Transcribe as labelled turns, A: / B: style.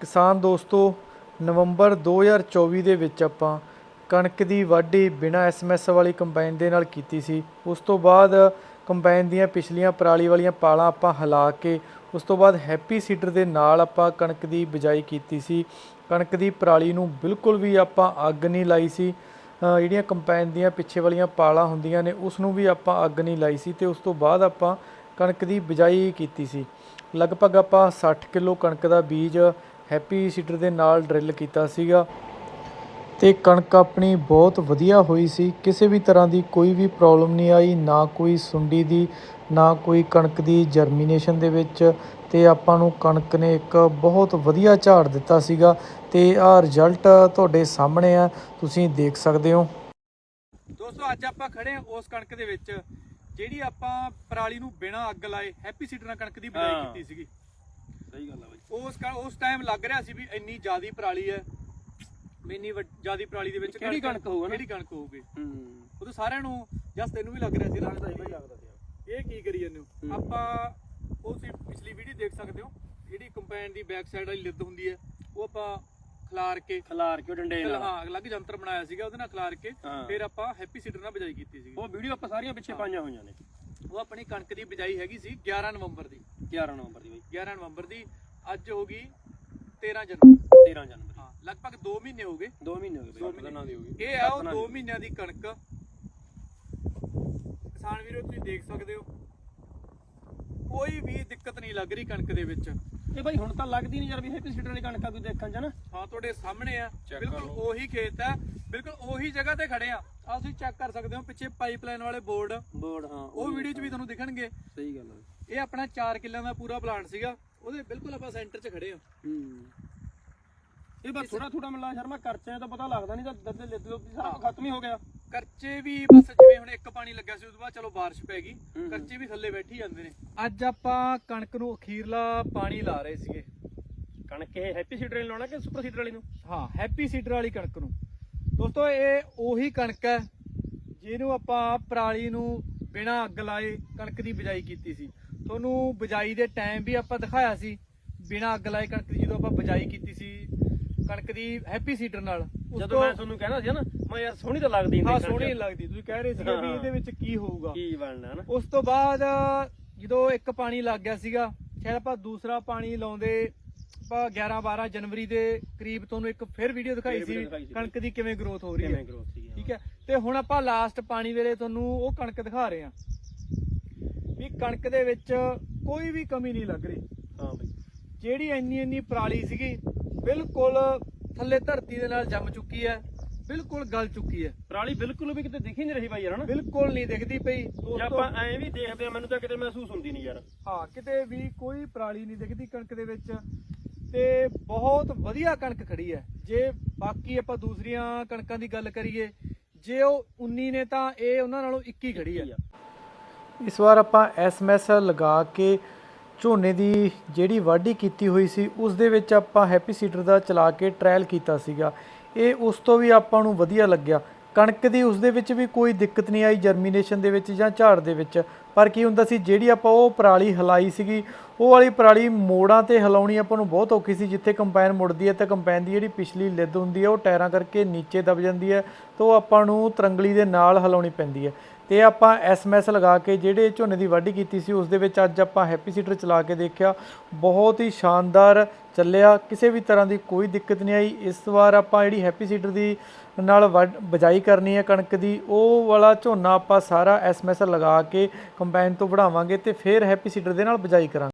A: ਕਿਸਾਨ ਦੋਸਤੋ, ਨਵੰਬਰ 2024 ਦੇ ਵਿੱਚ ਆਪਾਂ ਕਣਕ ਦੀ ਵਾਢੀ ਬਿਨਾ ਐਸਐਮਐਸ ਵਾਲੀ ਕੰਬਾਈਨ ਦੇ ਨਾਲ ਕੀਤੀ ਸੀ। ਉਸ ਤੋਂ ਬਾਅਦ ਕੰਬਾਈਨ ਦੀਆਂ ਪਿਛਲੀਆਂ ਪਰਾਲੀ ਵਾਲੀਆਂ ਪਾਲਾਂ ਆਪਾਂ ਹਿਲਾ ਕੇ, ਉਸ ਤੋਂ ਬਾਅਦ ਹੈਪੀ ਸੀਡਰ ਦੇ ਨਾਲ ਆਪਾਂ ਕਣਕ ਦੀ ਬਿਜਾਈ ਕੀਤੀ ਸੀ। ਕਣਕ ਦੀ ਪਰਾਲੀ ਨੂੰ ਬਿਲਕੁਲ ਵੀ ਆਪਾਂ ਅੱਗ ਨਹੀਂ ਲਾਈ ਸੀ। ਜਿਹੜੀਆਂ ਕੰਬਾਈਨ ਦੀਆਂ ਪਿੱਛੇ ਵਾਲੀਆਂ ਪਾਲਾਂ ਹੁੰਦੀਆਂ ਨੇ, ਉਸ ਨੂੰ ਵੀ ਆਪਾਂ ਅੱਗ ਨਹੀਂ ਲਾਈ ਸੀ ਤੇ ਉਸ ਤੋਂ ਬਾਅਦ ਆਪਾਂ ਕਣਕ ਦੀ ਬਿਜਾਈ ਕੀਤੀ ਸੀ। ਲਗਭਗ ਆਪਾਂ 60 ਕਿਲੋ ਕਣਕ ਦਾ ਬੀਜ ਹੈਪੀ ਸੀਡਰ ਦੇ ਨਾਲ ਡਰਿਲ ਕੀਤਾ ਸੀਗਾ ਤੇ ਕਣਕ ਆਪਣੀ ਬਹੁਤ ਵਧੀਆ ਹੋਈ ਸੀ। ਕਿਸੇ ਵੀ ਤਰ੍ਹਾਂ ਦੀ ਕੋਈ ਵੀ ਪ੍ਰੋਬਲਮ ਨਹੀਂ ਆਈ ਨਾ ਕੋਈ ਸੁੰਡੀ ਦੀ ਨਾ ਕੋਈ ਕਣਕ ਦੀ ਜਰਮੀਨੇਸ਼ਨ ਦੇ ਵਿੱਚ ਤੇ ਆਪਾਂ ਨੂੰ ਕਣਕ ਨੇ ਇੱਕ ਬਹੁਤ ਵਧੀਆ ਝਾੜ ਦਿੱਤਾ ਸੀਗਾ ਤੇ ਆਹ ਰਿਜ਼ਲਟ ਤੁਹਾਡੇ ਸਾਹਮਣੇ ਆ ਤੁਸੀਂ ਦੇਖ ਸਕਦੇ ਹੋ।
B: ਦੋਸਤੋ ਅੱਜ ਆਪਾਂ ਖੜੇ ਹਾਂ ਉਸ ਕਣਕ ਦੇ ਵਿੱਚ ਜਿਹੜੀ ਆਪਾਂ ਪਰਾਲੀ ਨੂੰ ਬਿਨਾਂ ਅੱਗ ਲਾਏ ਹੈਪੀ ਸੀਡਰ ਨਾਲ ਕਣਕ ਦੀ ਬਿਜਾਈ। ਕੀਤੀ ਸੀਗੀ।
C: ਸਹੀ ਗੱਲ ਆ ਬਾਈ।
B: ਉਸ ਕ- ਉਸ ਟਾਈਮ ਲੱਗ ਰਿਹਾ ਸੀ ਵੀ ਇੰਨੀ ਜ਼ਿਆਦੀ ਪਰਾਲੀ ਹੈ। ਵੀ ਇੰਨੀ ਜ਼ਿਆਦੀ ਪਰਾਲੀ ਦੇ ਵਿੱਚ
C: ਕਿਹੜੀ ਕਣਕ ਹੋਊਗਾ ਨਾ?
B: ਕਿਹੜੀ ਕਣਕ ਹੋਊਗੀ?
C: ਹੂੰ।
B: ਉਹ ਤਾਂ ਸਾਰਿਆਂ ਨੂੰ ਜਸ ਤੈਨੂੰ ਵੀ ਲੱਗ ਰਿਹਾ ਸੀ ਨਾ।
C: ਲੱਗਦਾ ਸੀ ਬਾਈ ਲੱਗਦਾ ਸੀ।
B: ਇਹ ਕੀ ਕਰੀ ਜਾਂਦੇ ਹੋ?
C: ਹੂੰ।
B: ਆਪਾਂ ਉਹ ਤੁਸੀਂ ਪਿਛਲੀ ਵੀਡੀਓ ਦੇਖ ਸਕਦੇ ਹੋ। ਜਿਹੜੀ ਕੰਪੈਨ ਦੀ ਬੈਕ ਸਾਈਡ ਵਾਲੀ ਲਿੱਦ ਹੁੰਦੀ ਹੈ ਉਹ ਆਪਾਂ ਖਲਾਰ ਕੇ
C: ਖਲਾਰ ਕੇ ਡੰਡੇ ਨਾਲ।
B: ਹਾਂ ਅਲੱਗ ਯੰਤਰ ਬਣਾਇਆ ਸੀਗਾ ਉਹਦੇ ਨਾਲ ਖਲਾਰ ਕੇ
C: ਹਾਂ।
B: ਫਿਰ ਆਪਾਂ ਹੈਪੀ ਸੀਡਰ ਨਾਲ ਬਿਜਾਈ ਕੀਤੀ ਸੀਗੀ।
C: ਉਹ ਵੀਡੀਓ ਆਪਾਂ ਸਾਰੀਆਂ ਪਿੱਛੇ ਪਾਈਆਂ ਹੋਈਆਂ ਨੇ।
B: ਉਹ ਆਪਣੀ ਕਣਕ ਦੀ ਬਿਜਾਈ ਹੈਗੀ ਸੀ 11 ਨਵੰਬਰ ਦੀ।
C: 11 ਨਵੰਬਰ ਦੀ ਬਾਈ।
B: 11 ਨਵੰਬਰ ਦੀ ਅੱਜ ਹੋ ਗਈ 13 ਜਨਵਰੀ
C: 13 ਜਨਵਰੀ।
B: ਹਾਂ। ਲਗਭਗ 2 ਮਹੀਨੇ ਹੋ ਗਏ।
C: 2 ਮਹੀਨੇ ਹੋ ਗਏ
B: ਦੋ
C: ਬਾਈ ਪਤਾ ਦੀ ਹੋ ਗਈ।
B: ਇਹ ਆ ਉਹ 2 ਮਹੀਨਿਆਂ ਦੀ ਕਣਕ। ਕਿਸਾਨ ਵੀਰੋ ਤੁਸੀਂ ਦੇਖ ਸਕਦੇ ਹੋ। ਕੋਈ ਵੀ ਦਿੱਕਤ ਨਹੀਂ ਲੱਗ ਰਹੀ ਕਣਕ ਦੇ ਵਿੱਚ।
C: ਇਹ ਬਾਈ ਹੁਣ ਤਾਂ ਲੱਗਦੀ ਨਹੀਂ ਯਾਰ ਵੀ ਹੈਪੀ ਸੀਡਰ ਵਾਲੀ ਕਣਕਾਂ ਕੋਈ ਦੇਖਣ ਚ ਨਾ।
B: ਹਾਂ ਤੁਹਾਡੇ ਸਾਹਮਣੇ ਆ। ਬਿਲਕੁਲ। ਉਹੀ ਖੇਤ ਹੈ ਬਿਲਕੁਲ ਉਹੀ ਜਗ੍ਹਾ ਤੇ ਖੜੇ ਆ। ਆ ਤੁਸੀਂ ਚੈੱਕ ਕਰ ਸਕਦੇ ਹੋ ਪਿੱਛੇ ਪਾਈਪਲਾਈਨ ਵਾਲੇ ਬੋਰਡ
C: ਬੋਰਡ ਹਾਂ
B: ਉਹ ਵੀਡੀਓ 'ਚ ਵੀ ਤੁਹਾਨੂੰ ਦਿਖਣਗੇ।
C: ਸਹੀ ਗੱਲ ਆ।
B: ਇਹ ਆਪਣਾ 4 ਕਿੱਲਿਆਂ ਦਾ ਪੂਰਾ ਪਲਾਂਟ ਸੀਗਾ। ਉਹਦੇ ਬਿਲਕੁਲ ਆਪਾਂ ਸੈਂਟਰ 'ਚ ਖੜੇ ਆ
C: ਹੂੰ। ਇਹ ਬਸ ਥੋੜਾ ਥੋੜਾ ਮਿਲਾ ਸ਼ਰਮਾ ਖਰਚੇ ਤਾਂ ਪਤਾ ਲੱਗਦਾ ਨਹੀਂ ਤਾਂ ਦੱਦੇ ਲਿੱਦ ਲੁੱਦ ਸਾਰਾ ਖਤਮ ਹੀ ਹੋ ਗਿਆ।
B: ਕਰਚੇ ਵੀ ਬਸ ਜਿਵੇਂ ਹੁਣ ਇੱਕ ਪਾਣੀ ਲੱਗਿਆ ਸੀ ਉਸ ਤੋਂ ਬਾਅਦ ਚਲੋ ਬਾਰਿਸ਼ ਪੈ ਗਈ।
C: ਹੂੰ।
B: ਕਰਚੇ ਵੀ ਥੱਲੇ ਬੈਠੀ ਜਾਂਦੇ ਨੇ। ਅੱਜ ਆਪਾਂ ਕਣਕ ਨੂੰ ਅਖੀਰਲਾ ਪਾਣੀ ਲਾ ਰਹੇ ਸੀਗੇ।
C: ਕਣਕ ਇਹ ਹੈਪੀ ਸੀਡਰ ਵਾਲੀ ਲਾਉਣਾ ਕਿ ਸੁਪਰ ਸੀਡਰ ਵਾਲੀ ਨੂੰ?
B: ਹਾਂ ਹੈਪੀ ਸੀਡਰ ਵਾਲੀ ਕਣਕ ਨੂੰ। ਦੋਸਤੋ ਇਹ ਉਹੀ ਕਣਕ ਹੈ ਜਿਹਨੂੰ ਆਪਾਂ ਪਰਾਲੀ ਨੂੰ ਬਿਨਾਂ ਅੱਗ ਲਾਏ ਕਣਕ ਦੀ ਬਿਜਾਈ ਕੀਤੀ ਸੀ। ਤੁਹਾਨੂੰ ਬਿਜਾਈ ਦੇ ਟਾਈਮ ਵੀ ਆਪਾਂ ਦਿਖਾਇਆ ਸੀ। ਬਿਨਾਂ ਅੱਗ ਲਾਏ ਕਣਕ ਦੀ ਜਦੋਂ ਆਪਾਂ ਬਿਜਾਈ ਕੀਤੀ ਸੀ ਕਣਕ ਦੀ ਹੈਪੀ ਸੀਡਰ ਨਾਲ। ਉਸ
C: ਜਦੋਂ
B: ਤੋਂ-
C: ਮੈਂ ਤੁਹਾਨੂੰ ਕਹਿਣਾ ਸੀ ਨਾ ਮੈਂ ਯਾਰ ਸੋਹਣੀ ਤਾਂ ਲੱਗਦੀ
B: ਹਾਂ ਸੋਹਣੀ ਲੱਗਦੀ। ਤੁਸੀਂ ਕਹਿ ਰਹੇ ਸੀਗੇ ਵੀ
C: ਹਾਂ।
B: ਇਹਦੇ ਵਿੱਚ ਕੀ ਹੋਊਗਾ।
C: ਕੀ ਬਣਨਾ ਨਾ।
B: ਉਸ ਤੋਂ ਬਾਅਦ ਜਦੋਂ ਇੱਕ ਪਾਣੀ ਲੱਗ ਗਿਆ ਸੀਗਾ ਸ਼ਾਇਦ ਆਪਾਂ ਦੂਸਰਾ ਪਾਣੀ ਲਾਉਂਦੇ ਆਪਾਂ 11 12 ਜਨਵਰੀ ਦੇ ਕਰੀਬ ਤੁਹਾਨੂੰ ਇੱਕ ਫਿਰ ਵੀਡੀਓ ਦਿਖਾਈ
C: ਫਿਰ
B: ਸੀ
C: ਦਿਖਾਈ ਸੀ।
B: ਕਣਕ ਦੀ ਕਿਵੇਂ ਗਰੋਥ ਹੋ ਰਹੀ
C: ਕਿਵੇਂ
B: ਹੈ
C: ਗਰੋਥ ਸੀ
B: ਠੀਕ ਹੈ? ਤੇ ਹੁਣ ਆਪਾਂ ਲਾਸਟ ਪਾਣੀ ਵੇਲੇ ਤੁਹਾਨੂੰ ਉਹ ਕਣਕ ਦਿਖਾ ਰਹੇ ਹਾਂ। ਵੀ ਕਣਕ ਦੇ ਵਿੱਚ ਕੋਈ ਵੀ ਕਮੀ ਨਹੀਂ ਲੱਗ ਰਹੀ।
C: ਹਾਂ ਬਾਈ।
B: ਜਿਹੜੀ ਇੰਨੀ ਇੰਨੀ ਪਰਾਲੀ ਸੀਗੀ ਬਿਲਕੁਲ ਥੱਲੇ ਧਰਤੀ ਦੇ ਨਾਲ ਜੰਮ ਚੁੱਕੀ ਹੈ ਬਿਲਕੁਲ ਗਲ ਚੁੱਕੀ ਹੈ।
C: ਪਰਾਲੀ ਬਿਲਕੁਲ ਵੀ ਕਿਤੇ ਦਿਖ ਨਹੀਂ ਰਹੀ ਬਾਈ ਯਾਰ ਹਨਾ?
B: ਬਿਲਕੁਲ ਨਹੀਂ ਦਿਖਦੀ ਪਈ।
C: ਜੇ ਆਪਾਂ ਐਂ ਵੀ ਦੇਖਦੇ ਆ ਮੈਨੂੰ ਤਾਂ ਕਿਤੇ ਮਹਿਸੂਸ ਹੁੰਦੀ ਨਹੀਂ ਯਾਰ।
B: ਹਾਂ ਕਿਤੇ ਵੀ ਕੋਈ ਪਰਾਲੀ ਨਹੀਂ ਦਿਖਦੀ ਕਣਕ ਦੇ ਵਿੱਚ। ਤੇ ਬਹੁਤ ਵਧੀਆ ਕਣਕ ਖੜੀ ਹੈ। ਜੇ ਬਾਕੀ ਆਪਾਂ ਦੂਸਰੀਆਂ ਕਣਕਾਂ ਦੀ ਗੱਲ ਕਰੀਏ ਜੇ ਉਹ 19 ਨੇ ਤਾਂ ਇਹ ਉਹਨਾਂ ਨਾਲੋਂ 21 ਖੜੀ ਹੈ।
A: ਇਸ ਵਾਰ ਆਪਾਂ ਐਸਐਮਐਸ ਲਗਾ ਕੇ ਝੋਨੇ ਦੀ ਜਿਹੜੀ ਵਾਢੀ ਕੀਤੀ ਹੋਈ ਸੀ, ਉਸ ਦੇ ਵਿੱਚ ਆਪਾਂ ਹੈਪੀ ਸੀਡਰ ਦਾ ਚਲਾ ਕੇ ਟ੍ਰਾਇਲ ਕੀਤਾ ਸੀਗਾ। ਇਹ ਉਸ ਤੋਂ ਵੀ ਆਪਾਂ ਨੂੰ ਵਧੀਆ ਲੱਗਿਆ। ਕਣਕ ਦੀ ਉਸ ਦੇ ਵਿੱਚ ਵੀ ਕੋਈ ਦਿੱਕਤ ਨਹੀਂ ਆਈ ਜਰਮੀਨੇਸ਼ਨ ਦੇ ਵਿੱਚ ਜਾਂ ਝਾੜ ਦੇ ਵਿੱਚ। ਪਰ ਕੀ ਹੁੰਦਾ ਸੀ, ਜਿਹੜੀ ਆਪਾਂ ਉਹ ਪਰਾਲੀ ਹਲਾਈ ਸੀਗੀ, ਉਹ ਵਾਲੀ ਪਰਾਲੀ ਮੋੜਾਂ ਤੇ ਹਲਾਉਣੀ ਆਪਾਂ ਨੂੰ ਬਹੁਤ ਔਖੀ ਸੀ, ਜਿੱਥੇ ਕੰਪੈਨ ਮੁੜਦੀ ਹੈ ਤਾਂ ਕੰਪੈਨ ਦੀ ਜਿਹੜੀ ਪਿਛਲੀ ਲਿੱਦ ਹੁੰਦੀ ਹੈ, ਉਹ ਟਾਇਰਾਂ ਕਰਕੇ ਨੀਚੇ ਦਬ ਜਾਂਦੀ ਹੈ ਤਾਂ ਉਹ ਆਪਾਂ ਨੂੰ ਤਰੰਗਲੀ ਦੇ ਨਾਲ ਹਲਾਉਣੀ ਪੈਂਦੀ ਹੈ। ਤੇ ਆਪਾਂ ਐਸਐਮਐਸ ਲਗਾ ਕੇ ਜਿਹੜੇ ਝੋਨੇ ਦੀ ਵਾਢੀ ਕੀਤੀ ਸੀ, ਉਸ ਦੇ ਵਿੱਚ ਅੱਜ ਆਪਾਂ ਹੈਪੀ ਸੀਡਰ ਚਲਾ ਕੇ ਦੇਖਿਆ। ਬਹੁਤ ਹੀ ਸ਼ਾਨਦਾਰ ਚੱਲਿਆ। ਕਿਸੇ ਵੀ ਤਰ੍ਹਾਂ ਦੀ ਕੋਈ ਦਿੱਕਤ ਨਹੀਂ ਆਈ। ਇਸ ਵਾਰ ਆਪਾਂ ਜਿਹੜੀ ਹੈਪੀ ਸੀਡਰ ਦੀ ਨਾਲ ਵੱਢ- ਕਰਨੀ ਹੈ ਕਣਕ ਦੀ, ਉਹ ਵਾਲਾ ਝੋਨਾ ਆਪਾਂ ਸਾਰਾ ਐਸਐਮਐਸ ਲਗਾ ਕੇ ਕੰਬਾਈਨ ਤੋਂ ਵਢਾਵਾਂਗੇ ਤੇ ਫਿਰ ਹੈਪੀ ਸੀਡਰ ਦੇ ਨਾਲ ਬਿਜਾਈ ਕਰਾਂਗੇ।